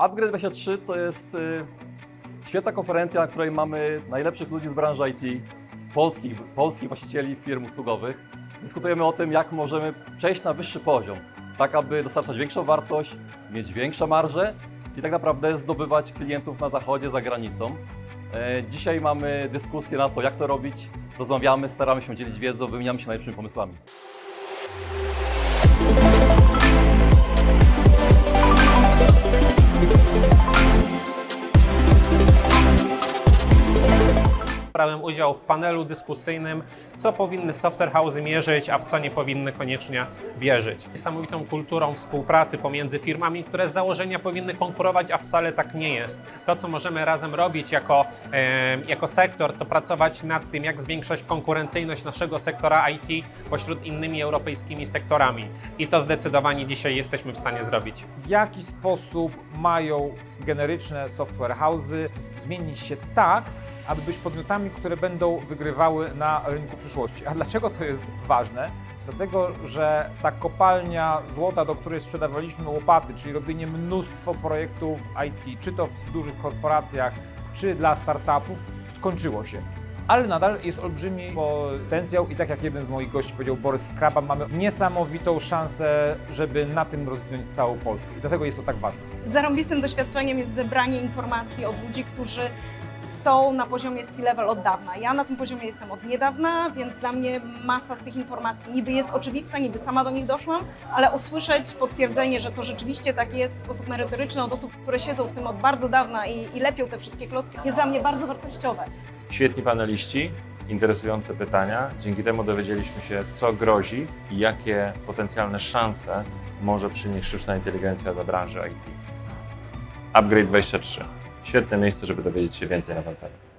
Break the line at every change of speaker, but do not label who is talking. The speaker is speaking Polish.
Upgrade 23 to jest y, świetna konferencja, na której mamy najlepszych ludzi z branży IT, polskich, polskich właścicieli firm usługowych. Dyskutujemy o tym, jak możemy przejść na wyższy poziom, tak aby dostarczać większą wartość, mieć większe marże i tak naprawdę zdobywać klientów na zachodzie, za granicą. E, Dzisiaj mamy dyskusję na to, jak to robić. Rozmawiamy, staramy się dzielić wiedzą, wymieniamy się najlepszymi pomysłami.
Brałem udział w panelu dyskusyjnym, co powinny software house'y mierzyć, a w co nie powinny koniecznie wierzyć. Niesamowitą kulturą współpracy pomiędzy firmami, które z założenia powinny konkurować, a wcale tak nie jest. To, co możemy razem robić jako, e, jako sektor, to pracować nad tym, jak zwiększać konkurencyjność naszego sektora IT pośród innymi europejskimi sektorami. I to zdecydowanie dzisiaj jesteśmy w stanie zrobić.
w jaki sposób mają generyczne software house'y zmienić się tak, aby być podmiotami, które będą wygrywały na rynku przyszłości. A dlaczego to jest ważne? Dlatego, że ta kopalnia złota, do której sprzedawaliśmy łopaty, czyli robienie mnóstwo projektów IT, czy to w dużych korporacjach, czy dla startupów, skończyło się. Ale nadal jest olbrzymi potencjał i tak jak jeden z moich gości powiedział, Borys Skraba, mamy niesamowitą szansę, żeby na tym rozwinąć całą Polskę. I dlatego jest to tak ważne.
Zarąbistym doświadczeniem jest zebranie informacji od ludzi, którzy są na poziomie C-level od dawna. Ja na tym poziomie jestem od niedawna, więc dla mnie masa z tych informacji niby jest oczywista, niby sama do nich doszłam, ale usłyszeć potwierdzenie, że to rzeczywiście tak jest w sposób merytoryczny od osób, które siedzą w tym od bardzo dawna i, i lepią te wszystkie klocki, jest dla mnie bardzo wartościowe.
Świetni paneliści, interesujące pytania. Dzięki temu dowiedzieliśmy się, co grozi i jakie potencjalne szanse może przynieść sztuczna inteligencja dla branży IT. Upgrade 23. Świetne miejsce, żeby dowiedzieć się więcej na temat.